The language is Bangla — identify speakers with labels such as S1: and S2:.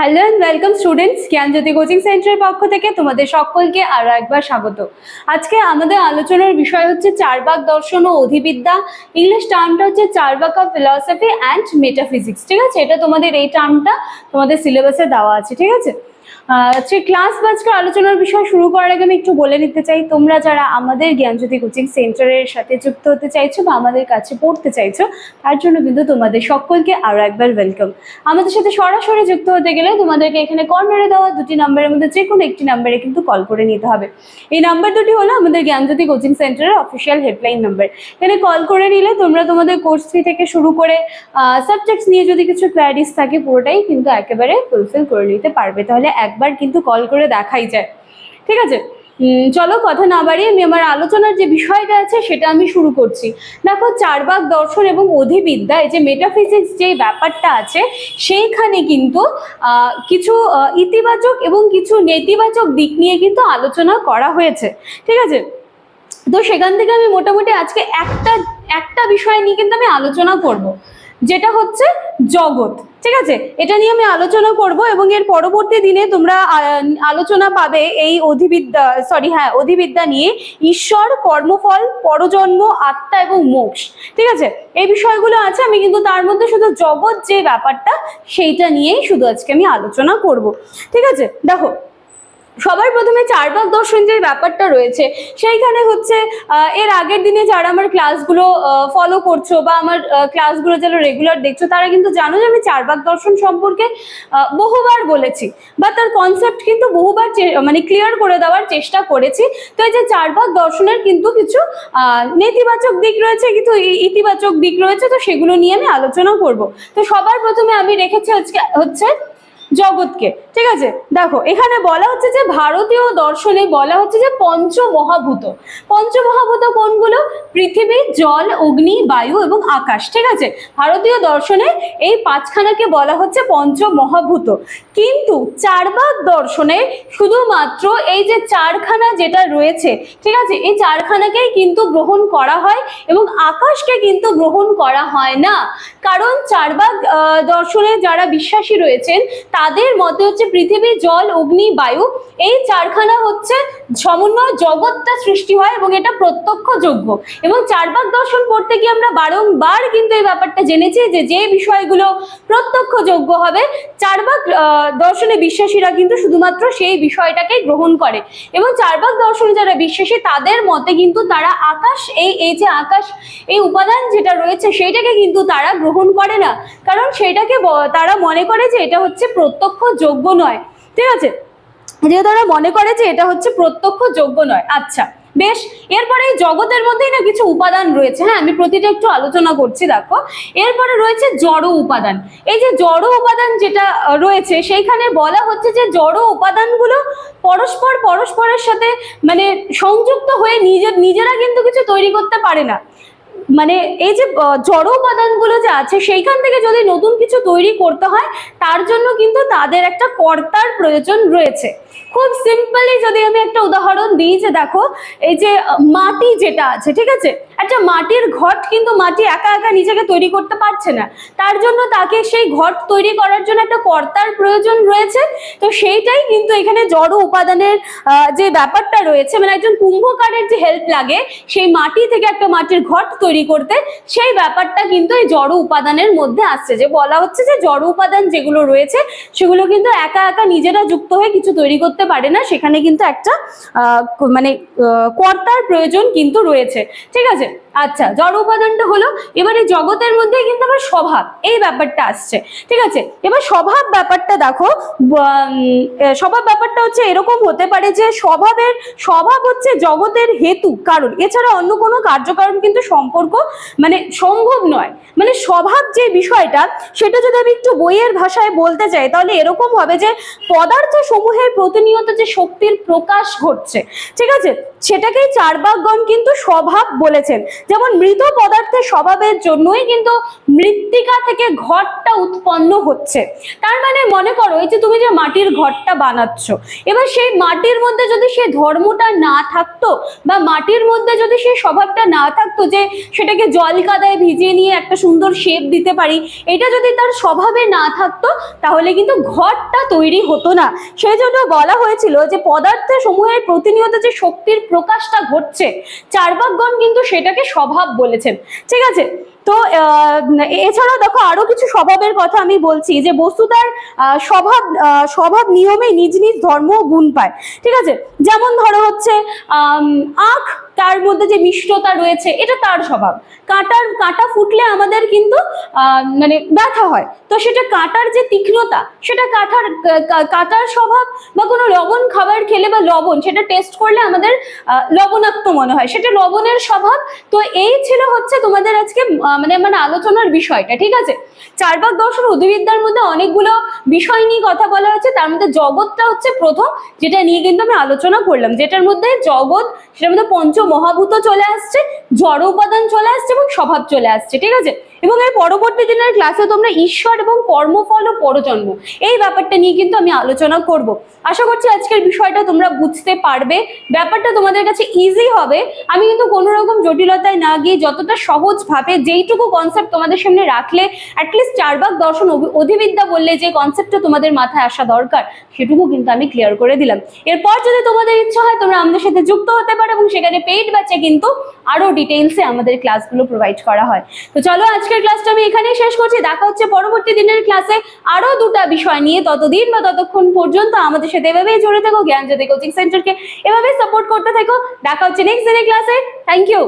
S1: Hello and welcome students Gyanjyoti coaching সেন্টারের পক্ষ থেকে তোমাদের সকলকে আরও একবার স্বাগত। আজকে আমাদের আলোচনার বিষয় হচ্ছে চারবাক দর্শন ও অধিবিদ্যা। ইংলিশ টার্মটা হচ্ছে Charvak of philosophy and metaphysics ঠিক আছে? এটা তোমাদের এই টার্মটা তোমাদের সিলেবাসে দেওয়া আছে, ঠিক আছে? আজকে ক্লাস বা আজকে আলোচনার বিষয় শুরু করার আগে আমি একটু বলে নিতে চাই, তোমরা যারা আমাদের জ্ঞানজ্যোতি কোচিং সেন্টারের সাথে যুক্ত হতে চাইছো বা আমাদের কাছে পড়তে চাইছো, তার জন্য কিন্তু তোমাদের সকলকে আরও একবার ওয়েলকাম আমাদের সাথে সরাসরি যুক্ত হতে গেলে তোমাদেরকে এখানে কর্নারে দেওয়া দুটি নাম্বারের মধ্যে যে কোনো একটি নাম্বারে কিন্তু কল করে নিতে হবে। এই নাম্বার দুটি হলো আমাদের জ্ঞানজ্যোতি কোচিং সেন্টারের অফিসিয়াল হেল্পলাইন নাম্বার এখানে কল করে নিলে তোমরা তোমাদের কোর্স ফি থেকে শুরু করে সাবজেক্টস নিয়ে যদি কিছু কোয়ারিজ থাকে পুরোটাই কিন্তু একেবারে ফুলফিল করে নিতে পারবে। তাহলে একবার কিন্তু কল করে দেখাই যায়। ঠিক আছে? চলো কথা না বাড়িয়ে আমি আমার আলোচনার যে বিষয়টা আছে সেটা আমি শুরু করছি। দেখো চারবাক দর্শন এবং অধিবিদ্যায় যে মেটাফিজিক্স যে ব্যাপারটা আছে, সেইখানে কিন্তু কিছু ইতিবাচক এবং কিছু নেতিবাচক দিক নিয়ে কিন্তু আলোচনা করা হয়েছে। ঠিক আছে? তো সেখান থেকে আমি মোটামুটি আজকে একটা একটা বিষয় নিয়ে কিন্তু আমি আলোচনা করব। যেটা হচ্ছে জগৎ। ঠিক আছে? এটা নিয়ে আমি আলোচনা করব এবং এর পরবর্তী দিনে তোমরা আলোচনা পাবে এই অধিবিদ্যা সরি হ্যাঁ অধিবিদ্যা নিয়ে ঈশ্বর, কর্মফল, পরজন্ম, আত্মা এবং মোক্ষ। ঠিক আছে? এই বিষয়গুলো আছে, আমি কিন্তু তার মধ্যে শুধু জগৎ যে ব্যাপারটা, সেইটা নিয়েই শুধু আজকে আমি আলোচনা করব। ঠিক আছে? দেখো সবার প্রথমে চারবাক দর্শন যে ব্যাপারটা রয়েছে, সেইখানে হচ্ছে এর আগের দিনে যারা আমার ক্লাসগুলো ফলো করছ বা আমার ক্লাসগুলো যারা রেগুলার দেখছ, তারা কিন্তু জানো যে আমি চারবাক দর্শন সম্পর্কে বহুবার বলেছি। বা তার কনসেপ্ট কিন্তু বহুবার মানে ক্লিয়ার করে দেওয়ার চেষ্টা করেছি। তো এই যে চারবাক দর্শনের কিন্তু কিছু নেতিবাচক দিক রয়েছে, কিন্তু ইতিবাচক দিক রয়েছে, তো সেগুলো নিয়ে আমি আলোচনা করব। তো সবার প্রথমে আমি রেখেছি আজকে হচ্ছে জগৎকে। ঠিক আছে? দেখো এখানে বলা হচ্ছে যে ভারতীয় দর্শনে বলা হচ্ছে যে পঞ্চ মহাভূত পঞ্চ মহাভূত কোনগুলো? পৃথিবী জল অগ্নি বায়ু এবং আকাশ। ঠিক আছে? ভারতীয় দর্শনে এই পাঁচখানাকে বলা হচ্ছে পঞ্চ মহাভূত কিন্তু চারবাক দর্শনে শুধুমাত্র এই যে চারখানা যেটা রয়েছে ঠিক আছে? এই চারখানাকেই কিন্তু গ্রহণ করা হয় এবং আকাশকে কিন্তু গ্রহণ করা হয় না। কারণ চারবাক আহ, দর্শনে যারা বিশ্বাসী রয়েছেন তাদের মতে হচ্ছে পৃথিবী জল, অগ্নি, বায়ু, এই চারখানা হচ্ছে সমন্বয় জগৎটা সৃষ্টি হয় এবং এটা প্রত্যক্ষ যোগ্য এবং চারবাক দর্শন পড়তে গিয়ে আমরা বারংবার কিন্তু এই ব্যাপারটা জেনেছি যে যে বিষয়গুলো প্রত্যক্ষ যোগ্য হবে চারবাক দর্শনে বিশ্বাসীরা কিন্তু শুধুমাত্র সেই বিষয়টাকেই গ্রহণ করে। এবং চারবাক দর্শনে যারা বিশ্বাসী, তাদের মতে কিন্তু তারা আকাশ, এই এই যে আকাশ, এই উপাদান যেটা রয়েছে, সেইটাকে কিন্তু তারা গ্রহণ করে না। কারণ সেটাকে তারা মনে করে যে এটা হচ্ছে প্রত্যক্ষ যোগ্য নয়। ঠিক আছে? যেহেতু তারা মনে করে যে এটা হচ্ছে প্রত্যক্ষ যোগ্য নয়। আচ্ছা বেশ। এরপরে এই জগতের মধ্যেই না কিছু উপাদান রয়েছে। হ্যাঁ আমি প্রতিটা একটু আলোচনা করছি, দেখো। এরপরে রয়েছে জড় উপাদান। এই যে জড় উপাদান যেটা রয়েছে, সেইখানে বলা হচ্ছে যে জড় উপাদানগুলো পরস্পর পরস্পরের সাথে মানে সংযুক্ত হয়ে নিজের, নিজেরা কিন্তু কিছু তৈরি করতে পারে না। মানে এই যে জড়ো উপাদানগুলো যে আছে, সেইখান থেকে যদি নতুন কিছু তৈরি করতে হয়, তার জন্য কিন্তু তাদের একটা কর্তার প্রয়োজন রয়েছে। খুব সিম্পলি যদি আমি একটা উদাহরণ দিই যে দেখো, এই যে মাটি যেটা আছে, ঠিক আছে? একটা মাটির ঘট কিন্তু মাটি একা একা নিজেকে তৈরি করতে পারছে না। তার জন্য তাকে সেই ঘট তৈরি করার জন্য একটা কর্তার প্রয়োজন রয়েছে। তো সেইটাই কিন্তু এখানে জড় উপাদানের যে ব্যাপারটা রয়েছে মানে একজন কুম্ভকারের যে হেল্প লাগে, সেই মাটি থেকে একটা মাটির ঘট তৈরি করতে, সেই ব্যাপারটা কিন্তু এই জড় উপাদানের মধ্যে আসছে। যে বলা হচ্ছে যে জড় উপাদান যেগুলো রয়েছে, সেগুলো কিন্তু একা একা নিজেরা যুক্ত হয়ে কিছু তৈরি করতে পারে না সেখানে কিন্তু একটা মানে কর্তার প্রয়োজন কিন্তু রয়েছে। ঠিক আছে? আচ্ছা জড় উপাদানটা হলো এবার জগতের মধ্যে কিন্তু আমার স্বভাব, এই ব্যাপারটা আসছে, ঠিক আছে? এবার স্বভাব ব্যাপারটা দেখো স্বভাব ব্যাপারটা হচ্ছে এরকম হতে পারে যে স্বভাবের, স্বভাব হচ্ছে জগতের হেতু, কারণ এছাড়া অন্য কোনো কার্যকারণ কিন্তু সম্পর্ক মানে সম্ভব নয়। মানে স্বভাব যে বিষয়টা, সেটা যদি আমি একটু বইয়ের ভাষায় বলতে চাই তাহলে এরকম হবে যে পদার্থ সমূহের প্রতিনিয়ত যে শক্তির প্রকাশ ঘটছে, ঠিক আছে? সেটাকেই চারবাকগণ কিন্তু স্বভাব বলেছেন। যেমন মৃত পদার্থের স্বভাবের জন্যই কিন্তু মৃত্তিকা থেকে ঘরটা উৎপন্ন হচ্ছে। তার মানে মনে করো, এই যে তুমি যে মাটির ঘরটা বানাচ্ছ, এবার সেই মাটির মধ্যে যদি সেই ধর্মটা না থাকতো বা মাটির মধ্যে যদি সেই স্বভাবটা না থাকতো যে সেটাকে জল কাদায় ভিজিয়ে নিয়ে একটা সুন্দর শেপ দিতে পারি, এটা যদি তার স্বভাবে না থাকতো, তাহলে কিন্তু ঘরটা তৈরি হতো না। সেই জন্য বলা হয়েছিল যে পদার্থ সমূহের প্রতিনিয়ত যে শক্তির প্রকাশটা ঘটছে চার্বাকগণ কিন্তু সেটাকে স্বভাব বলেছেন। ঠিক আছে? তো এছাড়াও দেখো আরও কিছু স্বভাবের কথা আমি বলছি যে বস্তু তার স্বভাব স্বভাব নিয়মে নিজ নিজ ধর্ম গুণ পায়। ঠিক আছে? যেমন ধরো হচ্ছে আখ তার মধ্যে যে মিষ্টতা রয়েছে, এটা তার স্বভাব। কাঁটার, কাঁটা ফুটলে আমাদের কিন্তু মানে ব্যথা হয়। তো সেটা কাঁটার যে তীক্ষ্ণতা, সেটা কাঁটার কাঁটার স্বভাব বা কোনো লবণ খাবার খেলে বা লবণ, সেটা টেস্ট করলে আমাদের লবণাক্ত মনে হয়। সেটা লবণের স্বভাব। তো এই ছিল হচ্ছে তোমাদের আজকে মানে মানে আলোচনার বিষয়টা, ঠিক আছে? চারবাক দর্শন উদ্ভিদবিদ্যার মধ্যে অনেকগুলো বিষয় নিয়ে কথা বলা হচ্ছে তার মধ্যে জগৎটা হচ্ছে প্রথম, যেটা নিয়ে কিন্তু আমি আলোচনা করলাম, যেটার মধ্যে জগৎ, সেটার মধ্যে পঞ্চ মহাভূত চলে আসছে, জড় উপাদান চলে আসছে এবং স্বভাব চলে আসছে, ঠিক আছে? এবং এর পরবর্তী দিনের ক্লাসে তোমরা ঈশ্বর এবং কর্মফল ও পরজন্ম। এই ব্যাপারটা নিয়ে কিন্তু আমি আলোচনা করব। আশা করছি আজকের বিষয়টা তোমরা বুঝতে পারবে। ব্যাপারটা তোমাদের কাছে ইজি হবে। আমি কিন্তু কোনো রকম জটিলতায় না গিয়ে যতটা সহজ ভাবে যেইটুকু কনসেপ্ট তোমাদের সামনে রাখলে অ্যাটলিস্ট চারবাক দর্শন অধিবিদ্যা বললে যে কনসেপ্টটা তোমাদের মাথায় আসা দরকার, সেটুকু কিন্তু আমি ক্লিয়ার করে দিলাম। এরপর যদি তোমাদের ইচ্ছা হয়, তোমরা আমাদের সাথে যুক্ত হতে পারো এবং সেখানে পেইড ব্যাচে কিন্তু আরও ডিটেইলসে আমাদের ক্লাসগুলো প্রোভাইড করা হয়। তো চলো আজকের ক্লাসটা আমি এখানেই শেষ করছি। দেখা হচ্ছে পরবর্তী দিনের ক্লাসে আরও দুটা বিষয় নিয়ে। ততদিন বা ততক্ষণ পর্যন্ত আমাদের সাথে এভাবেই জড়িয়ে থাকো। জ্ঞান জ্যোতি কোচিং সেন্টারকে এভাবে সাপোর্ট করতে থাকো। দেখা হচ্ছে নেক্সট দিনের ক্লাসে থ্যাংক ইউ